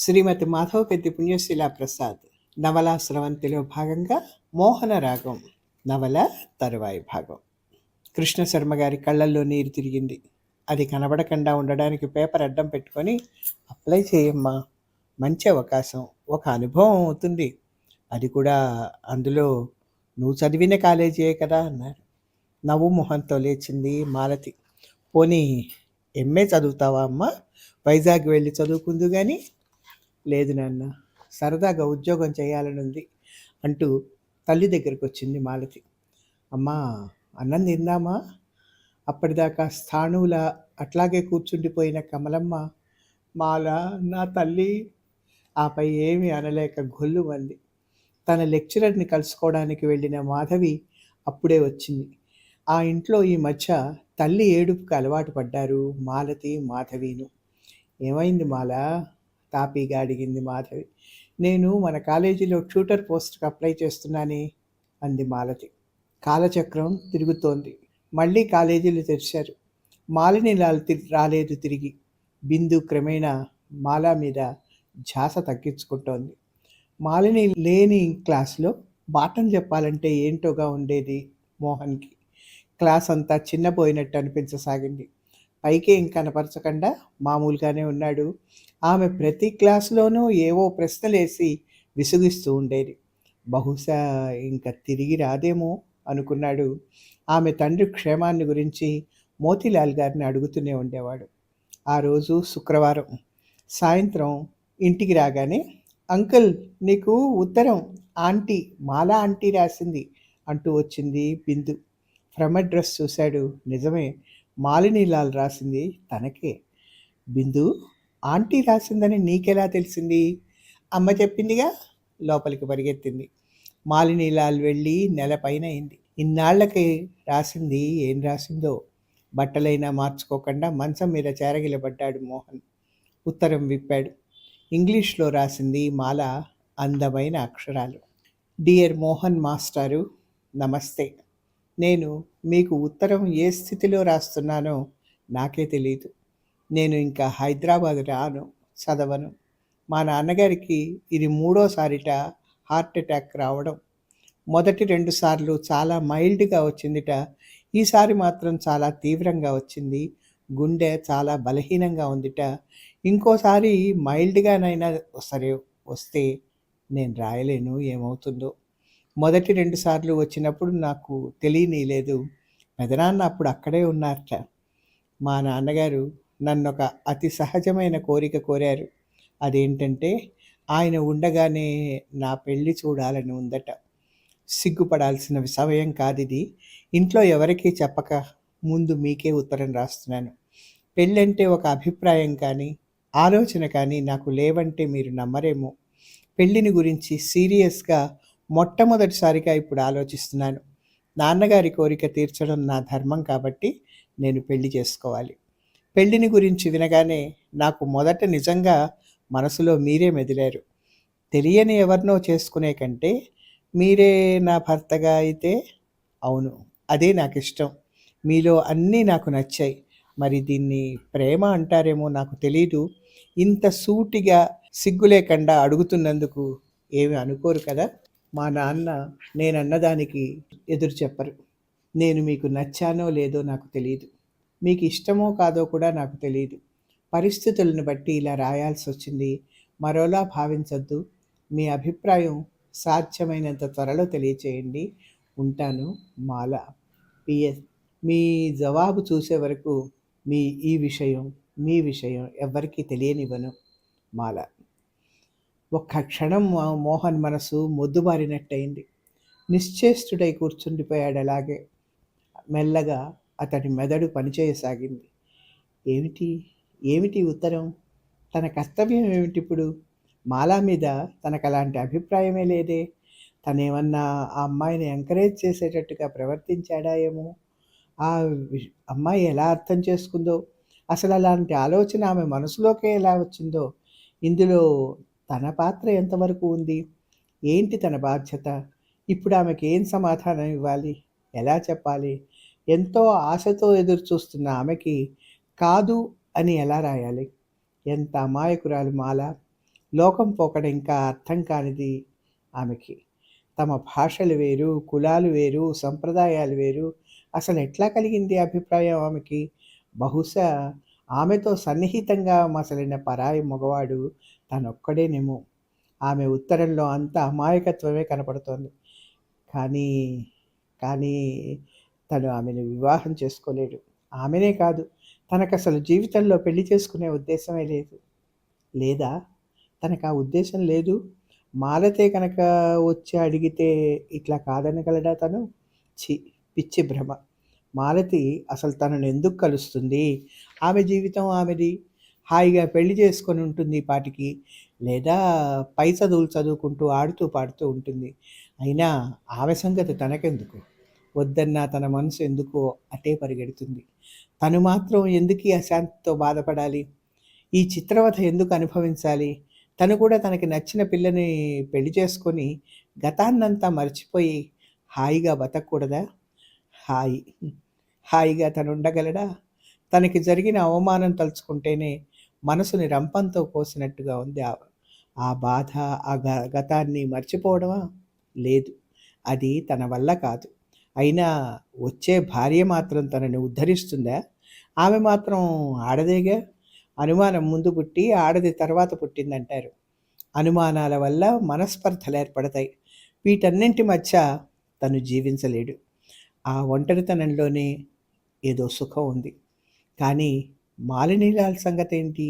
శ్రీమతి మాధవపెద్ది పుణ్యశీల ప్రసాద్. నవల స్రవంతిలో భాగంగా మోహన రాగం నవల తరువాయి భాగం. కృష్ణ శర్మ గారి కళ్ళల్లో నీరు తిరిగింది. అది కనబడకుండా ఉండడానికి పేపర్ అడ్డం పెట్టుకొని అప్లై చేయమ్మా మంచి అవకాశం ఒక అనుభవం అవుతుంది. అది కూడా అందులో నువ్వు చదివిన కాలేజీయే కదా అన్నారు. నవ్వు మొహంతో లేచింది మాలతి. పోనీ ఎంఏ చదువుతావా అమ్మ? వైజాగ్ వెళ్ళి చదువుకుందు కానీ లేదు నాన్న. సరదాగా ఉద్యోగం చేయాలని ఉంది అంటూ తల్లి దగ్గరికి వచ్చింది మాలతి. అమ్మా అన్నం తిందామా? అప్పటిదాకా స్థాణువుల అట్లాగే కూర్చుండిపోయిన కమలమ్మ మాల నా తల్లి. ఆపై ఏమీ అనలేక గొల్లు మంది. తన లెక్చరర్ని కలుసుకోవడానికి వెళ్ళిన మాధవి అప్పుడే వచ్చింది. ఆ ఇంట్లో ఈ మధ్య తల్లి ఏడుపుకి అలవాటు పడ్డారు మాలతి మాధవీను. ఏమైంది మాల? తాపీగా అడిగింది మాధవి. నేను మన కాలేజీలో ట్యూటర్ పోస్ట్కి అప్లై చేస్తున్నానే? అంది మాలతి. కాలచక్రం తిరుగుతోంది. మళ్ళీ కాలేజీలు తెరిచారు. మాలిని తి- రాలేదు తిరిగి. బిందు క్రమేణా మాలా మీద ఝాస తగ్గించుకుంటోంది. మాలిని లేని క్లాస్లో బాటం చెప్పాలంటే ఏంటోగా ఉండేది మోహన్కి? క్లాస్ అంతా చిన్నపోయినట్టు అనిపించసాగింది. పైకి ఏం కనపరచకుండా మామూలుగానే ఉన్నాడు. ఆమె ప్రతి క్లాసులోనూ ఏవో ప్రశ్నలేసి విసుగిస్తూ ఉండేది. బహుశా ఇంకా తిరిగి రాదేమో అనుకున్నాడు. ఆమె తండ్రి క్షేమాన్ని గురించి మోతీలాల్ గారిని అడుగుతూనే ఉండేవాడు. ఆ రోజు శుక్రవారం. సాయంత్రం ఇంటికి రాగానే అంకుల్ నీకు ఉత్తరం ఆంటీ మాలా ఆంటీ రాసింది అంటూ వచ్చింది బిందు. ఫ్రమ్ అడ్రస్ చూశాడు. నిజమే మాలినీలాల్ రాసింది తనకే. బిందు ఆంటీ రాసిందని నీకెలా తెలిసింది? అమ్మ చెప్పిందిగా లోపలికి పరిగెత్తింది. మాలినీలాల్ వెళ్ళి నెల పైన అయింది. ఇన్నాళ్ళకి రాసింది ఏం రాసిందో బట్టలైనా మార్చుకోకుండా మంచం మీద చేరగిలబడ్డాడు మోహన్. ఉత్తరం విప్పాడు. ఇంగ్లీష్లో రాసింది మాల అందమైన అక్షరాలు. డియర్ మోహన్ మాస్టారు నమస్తే. నేను మీకు ఉత్తరం ఏ స్థితిలో రాస్తున్నానో నాకే తెలియదు నేను ఇంకా హైదరాబాద్ రాను చదవను. మా నాన్నగారికి ఇది మూడోసారిట హార్ట్ అటాక్ రావడం. మొదటి రెండు సార్లు చాలా మైల్డ్గా వచ్చిందిట. ఈసారి మాత్రం చాలా తీవ్రంగా వచ్చింది. గుండె చాలా బలహీనంగా ఉందిట. ఇంకోసారి మైల్డ్గానైనా సరే వస్తే నేను రాయలేను ఏమవుతుందో. మొదటి రెండు సార్లు వచ్చినప్పుడు నాకు తెలియనీలేదు. పెదనాన్న అప్పుడు అక్కడే ఉన్నారట. మా నాన్నగారు నన్ను ఒక అతి సహజమైన కోరిక కోరారు. అదేంటంటే ఆయన ఉండగానే నా పెళ్ళి చూడాలని ఉందట. సిగ్గుపడాల్సిన సమయం కాదు ఇది ఇంట్లో ఎవరికీ చెప్పక ముందు మీకే ఉత్తరం రాస్తున్నాను. పెళ్ళంటే ఒక అభిప్రాయం కానీ ఆలోచన కానీ నాకు లేవంటే మీరు నమ్మరేమో. పెళ్ళిని గురించి సీరియస్గా మొట్టమొదటిసారిగా ఇప్పుడు ఆలోచిస్తున్నాను. నాన్నగారి కోరిక తీర్చడం నా ధర్మం కాబట్టి నేను పెళ్ళి చేసుకోవాలి. పెళ్ళిని గురించి వినగానే నాకు మొదట నిజంగా మనసులో మీరే మెదిలారు. తెలియని ఎవరినో చేసుకునే కంటే మీరే నా భర్తగా అయితే అవును అదే నాకు ఇష్టం మీలో అన్నీ నాకు నచ్చాయి. మరి దీన్ని ప్రేమ అంటారేమో నాకు తెలీదు. ఇంత సూటిగా సిగ్గు లేకుండా అడుగుతున్నందుకు ఏమి అనుకోరు కదా? మా నాన్న నేను అన్నదానికి ఎదురు చెప్పరు. నేను మీకు నచ్చానో లేదో నాకు తెలియదు మీకు ఇష్టమో కాదో కూడా నాకు తెలియదు పరిస్థితులను బట్టి ఇలా రాయాల్సి వచ్చింది. మరోలా భావించొద్దు. మీ అభిప్రాయం సాధ్యమైనంత త్వరలో తెలియచేయండి. ఉంటాను మాల. పిఎస్ మీ జవాబు చూసే వరకు మీ ఈ విషయం మీ విషయం ఎవ్వరికీ తెలియనివ్వను మాల. ఒక్క క్షణం మోహన్ మనసు మొద్దుబారినట్టయింది. నిశ్చేష్టుడై కూర్చుండిపోయాడు అలాగే. మెల్లగా అతడి మెదడు పనిచేయసాగింది. ఏమిటి? ఏమిటి ఉత్తరం? తన కర్తవ్యం ఏమిటి ఇప్పుడు మాలా మీద తనకు అలాంటి అభిప్రాయమే లేదే. తనేమన్నా ఆ అమ్మాయిని ఎంకరేజ్ చేసేటట్టుగా ప్రవర్తించాడా ఏమో? ఆ అమ్మాయి ఎలా అర్థం చేసుకుందో? అసలు అలాంటి ఆలోచన ఆమె మనసులోకే ఎలా వచ్చిందో? ఇందులో తన పాత్ర ఎంతవరకు ఉంది? ఏంటి తన బాధ్యత? ఇప్పుడు ఆమెకి ఏం సమాధానం ఇవ్వాలి? ఎలా చెప్పాలి? ఎంతో ఆశతో ఎదురు చూస్తున్న ఆమెకి కాదు అని ఎలా రాయాలి? ఎంత అమాయకురాలు మాల! లోకం పోకడ ఇంకా అర్థం కానిది ఆమెకి. తమ భాషలు వేరు కులాలు వేరు సంప్రదాయాలు వేరు. అసలు ఎట్లా కలిగింది అభిప్రాయం ఆమెకి? బహుశా ఆమెతో సన్నిహితంగా మసలిన పరాయి మగవాడు తానొక్కడేనేమో. ఆమె ఉత్తరంలో అంత అమాయకత్వమే కనపడుతోంది. కానీ కానీ తను ఆమెను వివాహం చేసుకోలేడు. ఆమెనే కాదు తనకు అసలు జీవితంలో పెళ్ళి చేసుకునే ఉద్దేశమే లేదు. లేదా? తనకు ఆ ఉద్దేశం లేదు? మాలతే కనుక వచ్చి అడిగితే ఇట్లా కాదనగలడా తను? చి పిచ్చి భ్రమ. మాలతి అసలు తనను ఎందుకు కలుస్తుంది? ఆమె జీవితం ఆమెది. హాయిగా పెళ్ళి చేసుకొని ఉంటుంది పాటికి. లేదా పై చదువులు చదువుకుంటూ ఆడుతూ పాడుతూ ఉంటుంది. అయినా ఆమె సంగతి తనకెందుకు? వద్దన్నా తన మనసు ఎందుకో అటే పరిగెడుతుంది. తను మాత్రం ఎందుకు అశాంతితో బాధపడాలి? ఈ చిత్రవథ ఎందుకు అనుభవించాలి? తను కూడా తనకి నచ్చిన పిల్లని పెళ్ళి చేసుకొని గతాన్నంతా మర్చిపోయి హాయిగా బతకూడదా? హాయి. హాయిగా తను ఉండగలడా తనకి జరిగిన అవమానం తలుచుకుంటేనే మనసుని రంపంతో కోసినట్టుగా ఉంది ఆ ఆ బాధ ఆ గ గతాన్ని మర్చిపోవడమా? లేదు. అది తన వల్ల కాదు. అయినా వచ్చే భార్య మాత్రం తనని ఉద్ధరిస్తుందా? ఆమె మాత్రం ఆడదేగా? అనుమానం ముందు పుట్టి ఆడది తర్వాత పుట్టిందంటారు. అనుమానాల వల్ల మనస్పర్ధలు ఏర్పడతాయి. వీటన్నింటి మధ్య తను జీవించలేడు. ఆ ఒంటరితనంలోనే ఏదో సుఖం ఉంది. కానీ మాలినీలాల్ సంగతి ఏంటి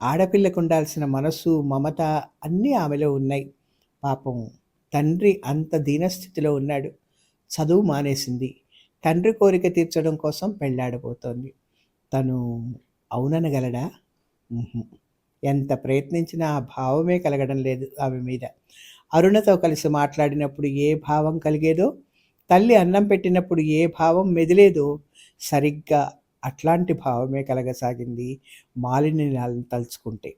ఆడపిల్లకు ఉండాల్సిన మనసు మమత అన్నీ ఆమెలో ఉన్నాయి. పాపం తండ్రి అంత దీనస్థితిలో ఉన్నాడు. చదువు మానేసింది. తండ్రి కోరిక తీర్చడం కోసం పెళ్ళాడబోతోంది తను అవుననగలడా? ఎంత ప్రయత్నించినా ఆ భావమే కలగడం లేదు ఆమె మీద. అరుణతో కలిసి మాట్లాడినప్పుడు ఏ భావం కలిగేదో తల్లి అన్నం పెట్టినప్పుడు ఏ భావం మెదిలేదో సరిగ్గా అట్లాంటి భావమే కలగసాగింది మాలిన్యాలను తలుచుకుంటే.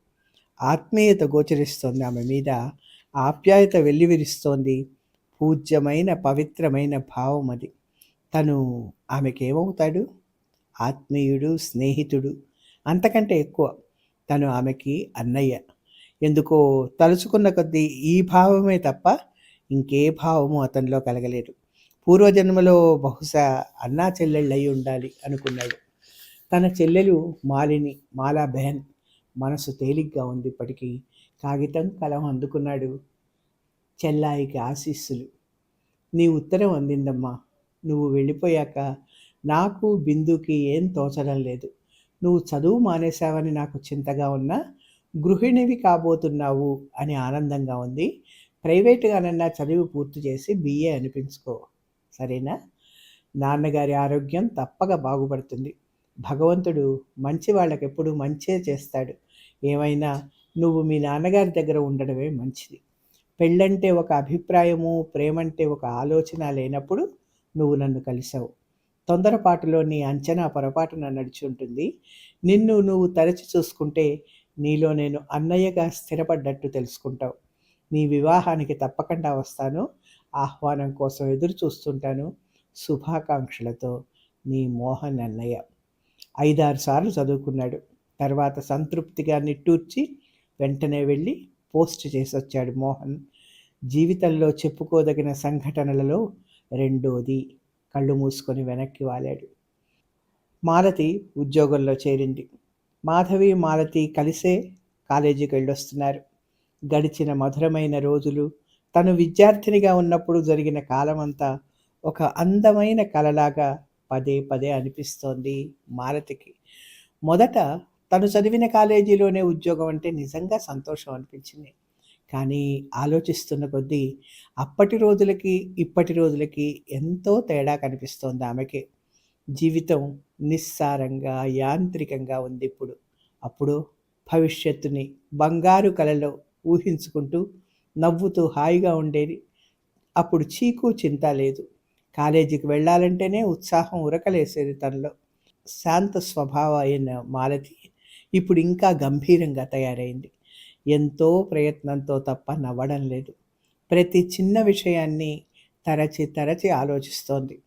ఆత్మీయత గోచరిస్తోంది ఆమె మీద ఆప్యాయత వెల్లివిరుస్తోంది పూజ్యమైన పవిత్రమైన భావం అది. తను ఆమెకేమవుతాడు? ఆత్మీయుడు స్నేహితుడు అంతకంటే ఎక్కువ తను ఆమెకి అన్నయ్య. ఎందుకో తలుచుకున్న కొద్దీ ఈ భావమే తప్ప ఇంకే భావము అతనిలో కలగలేదు. పూర్వజన్మలో బహుశా అన్నా చెల్లెళ్ళయి అయి ఉండాలి అనుకున్నాడు. తన చెల్లెలు మాలిని మాలా బెహన్ మనసు తేలిగ్గా ఉంది ఇప్పటికీ. కాగితం కలం అందుకున్నాడు. చెల్లాయికి ఆశీస్సులు. నీ ఉత్తరం అందిందమ్మా. నువ్వు వెళ్ళిపోయాక నాకు బిందుకి ఏం తోచడం లేదు. నువ్వు చదువు మానేశావని నాకు చింతగా ఉన్నా గృహిణివి కాబోతున్నావు అని ఆనందంగా ఉంది. ప్రైవేటుగానన్నా చదువు పూర్తి చేసి బిఏ అనిపించుకో. సరేనా? నాన్నగారి ఆరోగ్యం తప్పక బాగుపడుతుంది. భగవంతుడు మంచి వాళ్ళకి ఎప్పుడు మంచే చేస్తాడు. ఏమైనా నువ్వు మీ నాన్నగారి దగ్గర ఉండడమే మంచిది. పెళ్ళంటే ఒక అభిప్రాయము ప్రేమంటే ఒక ఆలోచన లేనప్పుడు నువ్వు నన్ను కలిసావు తొందరపాటులో నీ అంచనా పొరపాటున నడిచుంటుంది. నిన్ను నువ్వు తరచి చూసుకుంటే నీలో నేను అన్నయ్యగా స్థిరపడ్డట్టు తెలుసుకుంటావు. నీ వివాహానికి తప్పకుండా వస్తాను. ఆహ్వానం కోసం ఎదురు చూస్తుంటాను శుభాకాంక్షలతో నీ మోహన్ అన్నయ్య. ఐదారు సార్లు చదువుకున్నాడు. తర్వాత సంతృప్తిగా నిట్టూర్చి వెంటనే వెళ్ళి పోస్ట్ చేసి వచ్చాడు మోహన్. జీవితంలో చెప్పుకోదగిన సంఘటనలలో రెండోది. కళ్ళు మూసుకొని వెనక్కి వాలాడు. మాలతి ఉద్యోగంలో చేరింది. మాధవి మాలతి కలిసే కాలేజీకి వెళ్ళొస్తున్నారు. గడిచిన మధురమైన రోజులు తను విద్యార్థినిగా ఉన్నప్పుడు జరిగిన కాలమంతా ఒక అందమైన కలలాగా పదే పదే అనిపిస్తోంది మాలతికి మొదట తను చదివిన కాలేజీలోనే ఉద్యోగం అంటే నిజంగా సంతోషం అనిపించింది. కానీ ఆలోచిస్తున్న కొద్దీ అప్పటి రోజులకి ఇప్పటి రోజులకి ఎంతో తేడా కనిపిస్తోంది ఆమెకి. జీవితం నిస్సారంగా యాంత్రికంగా ఉంది ఇప్పుడు. అప్పుడు భవిష్యత్తుని బంగారు కలలో ఊహించుకుంటూ నవ్వుతూ హాయిగా ఉండేది. అప్పుడు చీకు చింత లేదు. కాలేజీకి వెళ్ళాలంటేనే ఉత్సాహం ఉరకలేసేది తనలో. శాంత స్వభావ అయిన మాలతి ఇప్పుడు ఇంకా గంభీరంగా తయారైంది. ఎంతో ప్రయత్నంతో తప్ప నవ్వడం లేదు. ప్రతి చిన్న విషయాన్ని తరచి తరచి ఆలోచిస్తోంది.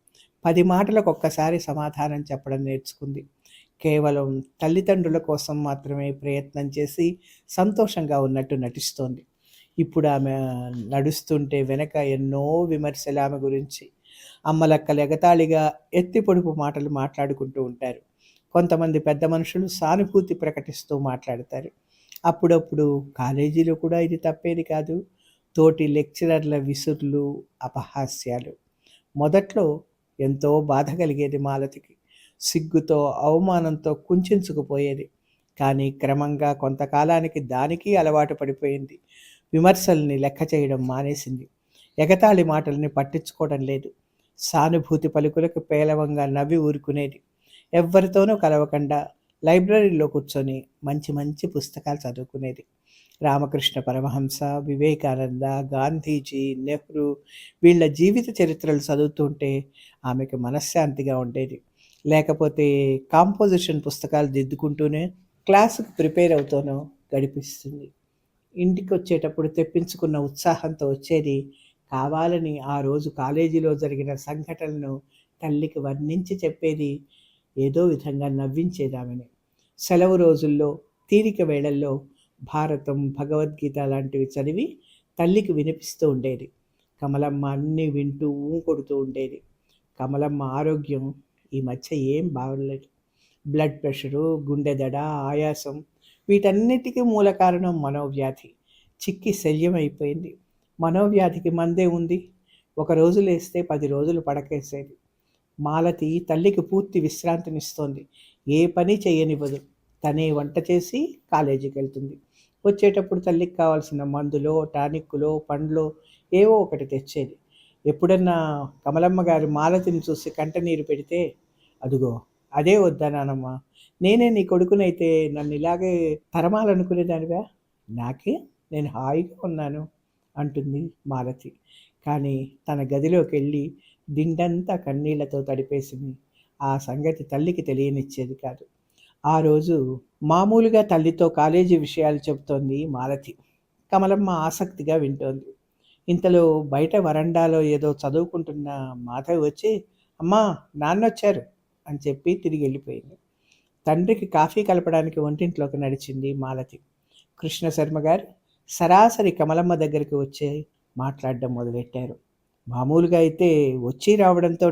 పది మాటలకు ఒక్కసారి సమాధానం చెప్పడం నేర్చుకుంది. కేవలం తల్లిదండ్రుల కోసం మాత్రమే ప్రయత్నం చేసి సంతోషంగా ఉన్నట్టు నటిస్తోంది. ఇప్పుడు ఆమె నడుస్తుంటే వెనక ఎన్నో విమర్శలు ఆమె గురించి అమ్మలక్కలు ఎగతాళిగా ఎత్తి పొడుపు మాటలు మాట్లాడుకుంటూ ఉంటారు. కొంతమంది పెద్ద మనుషులు సానుభూతి ప్రకటిస్తూ మాట్లాడతారు. అప్పుడప్పుడు కాలేజీలో కూడా ఇది తప్పేది కాదు. తోటి లెక్చరర్ల విసురులు అపహాస్యాలు. మొదట్లో ఎంతో బాధ కలిగేది మాలతికి. సిగ్గుతో అవమానంతో కుంచుకుపోయేది. కానీ క్రమంగా కొంతకాలానికి దానికి అలవాటు పడిపోయింది. విమర్శల్ని లెక్క చేయడం మానేసింది. ఎగతాళి మాటల్ని పట్టించుకోవడం లేదు. సానుభూతి పలుకులకు పేలవంగా నవ్వి ఊరుకునేది. ఎవ్వరితోనూ కలవకుండా లైబ్రరీలో కూర్చొని మంచి మంచి పుస్తకాలు చదువుకునేది. రామకృష్ణ పరమహంస వివేకానంద గాంధీజీ నెహ్రూ వీళ్ళ జీవిత చరిత్రలు చదువుతుంటే ఆమెకు మనశ్శాంతిగా ఉండేది. లేకపోతే కాంపోజిషన్ పుస్తకాలు దిద్దుకుంటూనే క్లాసుకు ప్రిపేర్ అవుతూనో గడిపిస్తుంది. ఇంటికి వచ్చేటప్పుడు తెప్పించుకున్న ఉత్సాహంతో వచ్చేది కావాలని ఆ రోజు కాలేజీలో జరిగిన సంఘటనను తల్లికి వర్ణించి చెప్పేది ఏదో విధంగా నవ్వించేదామని సెలవు రోజుల్లో తీరిక వేళల్లో భారతం భగవద్గీత లాంటివి చదివి తల్లికి వినిపిస్తూ ఉండేది. కమలమ్మ అన్నీ వింటూ కొడుతూ ఉండేది. కమలమ్మ ఆరోగ్యం ఈ మధ్య ఏం బాగలేదు. బ్లడ్ ప్రెషరు గుండె దడ ఆయాసం వీటన్నిటికీ మూల కారణం మనోవ్యాధి. చిక్కి శల్యమైపోయింది. మనోవ్యాధికి మందే ఉంది. ఒక రోజు లేస్తే పది రోజులు పడకేసేది. మాలతి తల్లికి పూర్తి విశ్రాంతినిస్తోంది. ఏ పని చేయనివ్వదు. తనే వంట చేసి కాలేజీకి వెళ్తుంది వచ్చేటప్పుడు తల్లికి కావాల్సిన మందులో టానిక్కులో పండ్లో ఏవో ఒకటి తెచ్చేది. ఎప్పుడన్నా కమలమ్మ గారు మాలతిని చూసి కంటనీరు పెడితే అదుగో అదే వద్దా నానమ్మ. నేనే నీ కొడుకునైతే నన్ను ఇలాగే తరమాలనుకునేదానివా? నాకే? నేను హాయిగా ఉన్నాను. అంటుంది మాలతి. కానీ తన గదిలోకి వెళ్ళి దిండంతా కన్నీళ్ళతో తడిపేసింది. ఆ సంగతి తల్లికి తెలియనిచ్చేది కాదు. ఆ రోజు మామూలుగా తల్లితో కాలేజీ విషయాలు చెబుతోంది మాలతి. కమలమ్మ ఆసక్తిగా వింటోంది. ఇంతలో బయట వరండాలో ఏదో చదువుకుంటున్న మాధవి వచ్చి అమ్మా నాన్న వచ్చారు అని చెప్పి తిరిగి వెళ్ళిపోయింది. తండ్రికి కాఫీ కలపడానికి వంటింట్లోకి నడిచింది మాలతి. కృష్ణ శర్మ గారు సరాసరి కమలమ్మ దగ్గరికి వచ్చి మాట్లాడడం మొదలెట్టారు మామూలుగా అయితే వచ్చి రావడంతో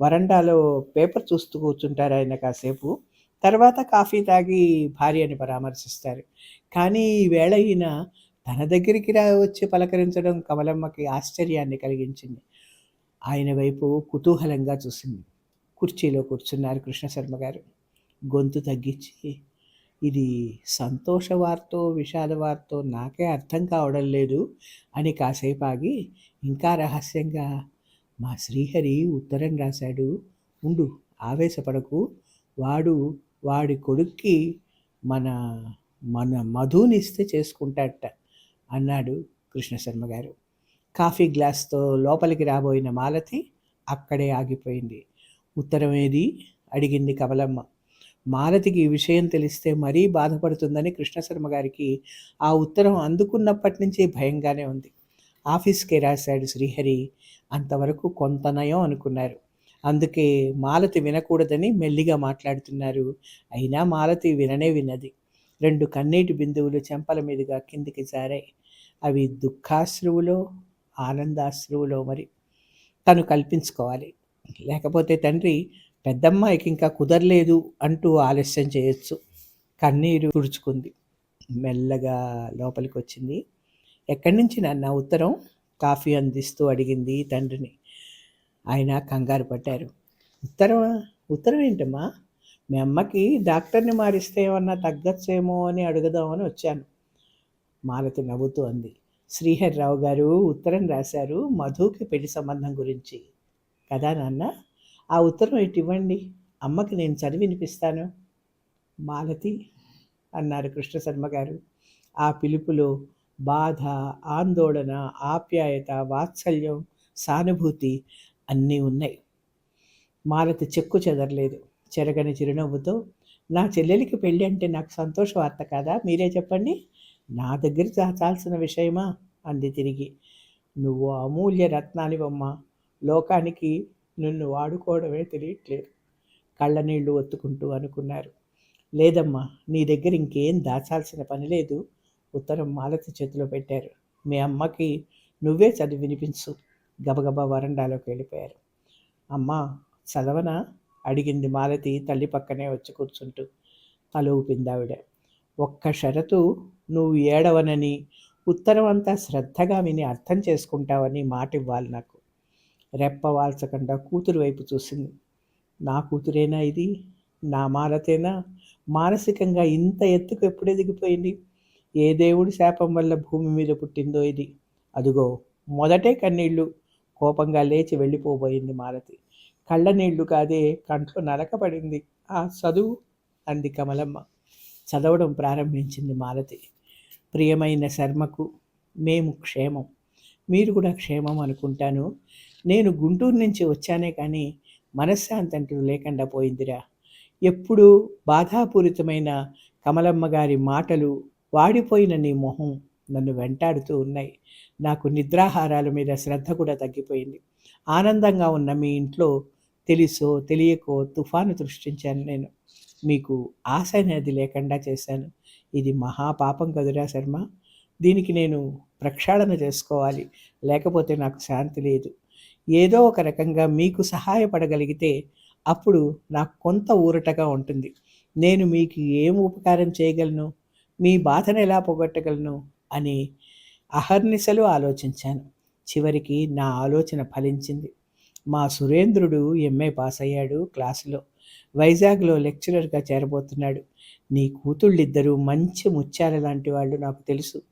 వరండాలో పేపర్ చూస్తూ కూర్చుంటారు ఆయన కాసేపు. తర్వాత కాఫీ తాగి భార్యని పరామర్శిస్తారు. కానీ ఈవేళ ఈయన తన దగ్గరికి రా వచ్చి పలకరించడం కమలమ్మకి ఆశ్చర్యాన్ని కలిగించింది. ఆయన వైపు కుతూహలంగా చూసింది. కుర్చీలో కూర్చున్నారు కృష్ణశర్మ గారు. గొంతు తగ్గించి ఇది సంతోష వార్తో విషాద వార్తో నాకే అర్థం కావడం లేదు అని కాసేపు ఆగి ఇంకా రహస్యంగా మా శ్రీహరి ఉత్తరం రాశాడు. ఉండు ఆవేశపడకు. వాడు వాడి కొడుక్కి మన మన మధునిస్తే చేసుకుంటాడట అన్నాడు కృష్ణశర్మ గారు. కాఫీ గ్లాస్తో లోపలికి రాబోయిన మాలతి అక్కడే ఆగిపోయింది. ఉత్తరం ఏది అడిగింది కమలమ్మ. మాలతికి ఈ విషయం తెలిస్తే మరీ బాధపడుతుందని కృష్ణశర్మ గారికి ఆ ఉత్తరం అందుకున్నప్పటి నుంచి భయంగానే ఉంది. ఆఫీస్కే రాశాడు శ్రీహరి. అంతవరకు కొంత నయం అనుకున్నారు. అందుకే మాలతి వినకూడదని మెల్లిగా మాట్లాడుతున్నారు. అయినా మాలతి విననే విన్నది. రెండు కన్నీటి బిందువులు చెంపల మీదుగా కిందికి జారాయి. అవి దుఃఖాశ్రువులో ఆనందాశ్రువులో మరి తను కల్పించుకోవాలి. లేకపోతే తండ్రి పెద్దమ్మాయికి ఇంకా కుదరలేదు అంటూ ఆలస్యం చేయొచ్చు. కన్నీరు తుడుచుకుంది. మెల్లగా లోపలికి వచ్చింది ఎక్కడి నుంచి నాన్న ఉత్తరం? కాఫీ అందిస్తూ అడిగింది తండ్రిని. ఆయన కంగారు పట్టారు ఉత్తరం ఉత్తరం ఏంటమ్మా? మీ అమ్మకి డాక్టర్ని మారిస్తే ఏమన్నా తగ్గచ్చేమో అని అడుగుదామని వచ్చాను. మాలతి నవ్వుతూ అంది. శ్రీహరిరావు గారు ఉత్తరం రాశారు మధుకి పెళ్ళి సంబంధం గురించి. కదా నాన్న? ఆ ఉత్తరం ఇటు ఇవ్వండి? అమ్మకి నేను చదివి వినిపిస్తాను. మాలతి అన్నారు కృష్ణశర్మ గారు. ఆ పిలుపులో బాధ ఆందోళన ఆప్యాయత వాత్సల్యం సానుభూతి అన్నీ ఉన్నాయి. మాలతి చెక్కు చెదరలేదు. చెరగని చిరునవ్వుతో నా చెల్లెలికి పెళ్ళి అంటే నాకు సంతోష వార్త కాదా? మీరే చెప్పండి. నా దగ్గర దాచాల్సిన విషయమా? అంది తిరిగి. నువ్వు అమూల్య రత్నానివమ్మ లోకానికి నిన్ను వాడుకోవడమే తెలియట్లేదు. కళ్ళనీళ్ళు ఒత్తుకుంటూ అనుకున్నారు. లేదమ్మా నీ దగ్గర ఇంకేం దాచాల్సిన పని లేదు ఉత్తరం మాలతి చేతిలో పెట్టారు. మీ అమ్మకి నువ్వే చదివి వినిపించు. గబగబా వరండాలోకి వెళ్ళిపోయారు. అమ్మా చదవనా? అడిగింది మాలతి తల్లి పక్కనే వచ్చి కూర్చుంటూ. తల ఊపిందావిడ ఒక్క షరతు నువ్వు ఏడవనని ఉత్తరం అంతా శ్రద్ధగా విని అర్థం చేసుకుంటావని మాట ఇవ్వాలి నాకు. రెప్ప వాల్చకుండా కూతురు వైపు చూసింది. నా కూతురేనా ఇది? నా మాలతేనా? మానసికంగా ఇంత ఎత్తుకు ఎప్పుడే దిగిపోయింది ఏ దేవుడి శాపం వల్ల భూమి మీద పుట్టిందో ఇది? అదుగో మొదటే కన్నీళ్ళు. కోపంగా లేచి వెళ్ళిపోబోయింది మాలతి. కళ్ళ నీళ్ళు కాదే కంట్లో నరకపడింది. ఆ చదువు అంది కమలమ్మ. చదవడం ప్రారంభించింది మాలతి. ప్రియమైన శర్మకు మేము క్షేమం. మీరు కూడా క్షేమం అనుకుంటాను. నేను గుంటూరు నుంచి వచ్చానే కానీ మనశ్శాంతి అంటూ లేకుండా పోయిందిరా. ఎప్పుడూ బాధాపూరితమైన కమలమ్మ గారి మాటలు వాడిపోయిన నీ మొహం నన్ను వెంటాడుతూ ఉన్నాయి. నాకు నిద్రాహారాల మీద శ్రద్ధ కూడా తగ్గిపోయింది. ఆనందంగా ఉన్న మీ ఇంట్లో తెలుసో తెలియకో తుఫాను సృష్టించాను నేను. మీకు ఆశ అనేది లేకుండా చేశాను. ఇది మహాపాపం కదురా శర్మ. దీనికి నేను ప్రక్షాళన చేసుకోవాలి. లేకపోతే నాకు శాంతి లేదు. ఏదో ఒక రకంగా మీకు సహాయపడగలిగితే అప్పుడు నాకు కొంత ఊరటగా ఉంటుంది. నేను మీకు ఏం ఉపకారం చేయగలను? మీ బాధను ఎలా పోగొట్టగలను? అని అహర్నిశలు ఆలోచించాను. చివరికి నా ఆలోచన ఫలించింది. మా సురేంద్రుడు ఎంఏ పాస్ అయ్యాడు క్లాసులో. వైజాగ్లో లెక్చరర్గా చేరబోతున్నాడు. నీ కూతుళ్ళిద్దరూ మంచి ముత్యాల లాంటి వాళ్ళు నాకు తెలుసు.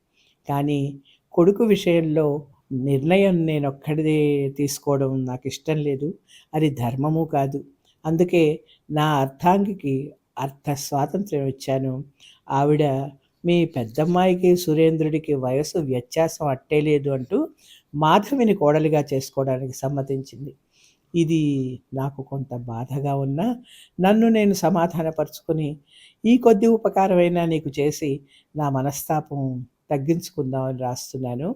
కానీ కొడుకు విషయంలో నిర్ణయం నేను ఒక్కడిదే తీసుకోవడం నాకు ఇష్టం లేదు. అది ధర్మము కాదు. అందుకే నా అర్థాంగికి అర్థ స్వాతంత్ర్యం ఇచ్చాను ఆవిడ మీ పెద్దమ్మాయికి సురేంద్రుడికి వయసు వ్యత్యాసం అట్టే లేదు అంటూ మాధవిని కోడలిగా చేసుకోవడానికి సమ్మతించింది. ఇది నాకు కొంత బాధగా ఉన్నా నన్ను నేను సమాధానపరుచుకుని ఈ కొద్ది ఉపకారమైనా నీకు చేసి నా మనస్తాపం తగ్గించుకుందామని రాస్తున్నాను.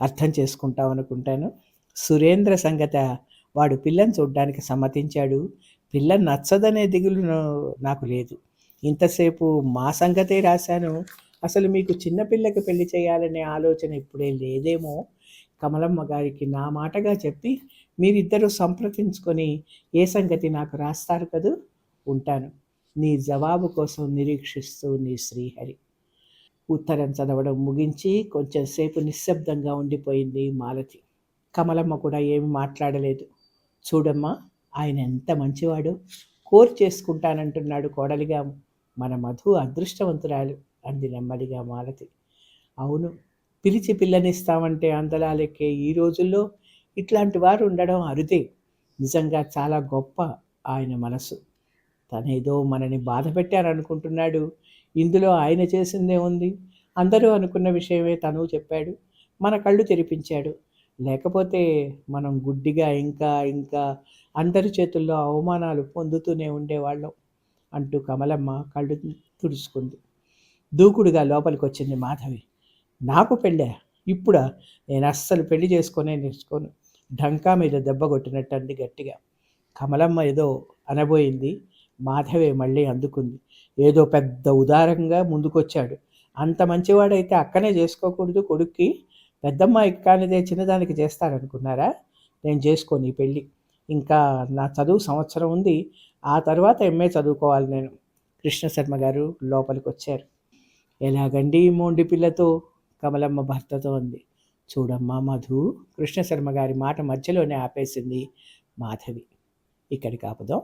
అర్థం చేసుకుంటాం అనుకుంటాను సురేంద్ర సంగత వాడు పిల్లని చూడ్డానికి సమ్మతించాడు. పిల్ల నచ్చదనే దిగులు నాకు లేదు. ఇంతసేపు మా సంగతే రాశాను. అసలు మీకు చిన్నపిల్లకి పెళ్ళి చేయాలనే ఆలోచన ఇప్పుడే లేదేమో? కమలమ్మ గారికి నా మాటగా చెప్పి మీరిద్దరూ సంప్రదించుకొని ఏ సంగతి నాకు రాస్తారు కదూ? ఉంటాను. నీ జవాబు కోసం నిరీక్షిస్తూ నీ శ్రీహరి. ఉత్తరం చదవడం ముగించి కొంచెం సేపు నిశ్శబ్దంగా ఉండిపోయింది మాలతి కమలమ్మ కూడా ఏమి మాట్లాడలేదు. చూడమ్మా ఆయన ఎంత మంచివాడు. కోర్ చేసుకుంటానంటున్నాడు కోడలిగా. మన మధు అదృష్టవంతురాలు అంది నెమ్మదిగా మాలతి అవును పిలిచి పిల్లనిస్తామంటే అందలాలెక్కే ఈ రోజుల్లో ఇట్లాంటి వారు ఉండడం అరుదే. నిజంగా చాలా గొప్ప ఆయన మనసు. తనేదో మనని బాధ పెట్టారనుకుంటున్నాడు ఇందులో ఆయన చేసిందే ఉంది. అందరూ అనుకున్న విషయమే తను చెప్పాడు. మన కళ్ళు తెరిపించాడు. లేకపోతే మనం గుడ్డిగా ఇంకా ఇంకా అందరి చేతుల్లో అవమానాలు పొందుతూనే ఉండేవాళ్ళం అంటూ కమలమ్మ కళ్ళు తుడుచుకుంది. దూకుడుగా లోపలికి వచ్చింది మాధవి. నాకు పెళ్ళా? ఇప్పుడా? నేను అస్సలు పెళ్ళి చేసుకునే నేర్చుకోను. ఢంకా మీద దెబ్బ కొట్టినట్టు గట్టిగా. కమలమ్మ ఏదో అనబోయింది. మాధవే మళ్ళీ అందుకుంది. ఏదో పెద్ద ఉదారంగా ముందుకొచ్చాడు. అంత మంచివాడైతే అక్కనే చేసుకోకూడదు కొడుక్కి. పెద్దమ్మాయికి కానిదే చిన్నదానికి చేస్తారనుకున్నారా? నేను చేసుకోని పెళ్ళి. ఇంకా నా చదువు సంవత్సరం ఉంది. ఆ తర్వాత ఎంఏ చదువుకోవాలి నేను. కృష్ణశర్మ గారు లోపలికి వచ్చారు ఎలాగండి మోండి పిల్లతో? కమలమ్మ భర్తతో ఉంది చూడమ్మా మధు కృష్ణశర్మ గారి మాట మధ్యలోనే ఆపేసింది మాధవి. ఇక్కడికి ఆపుదాం.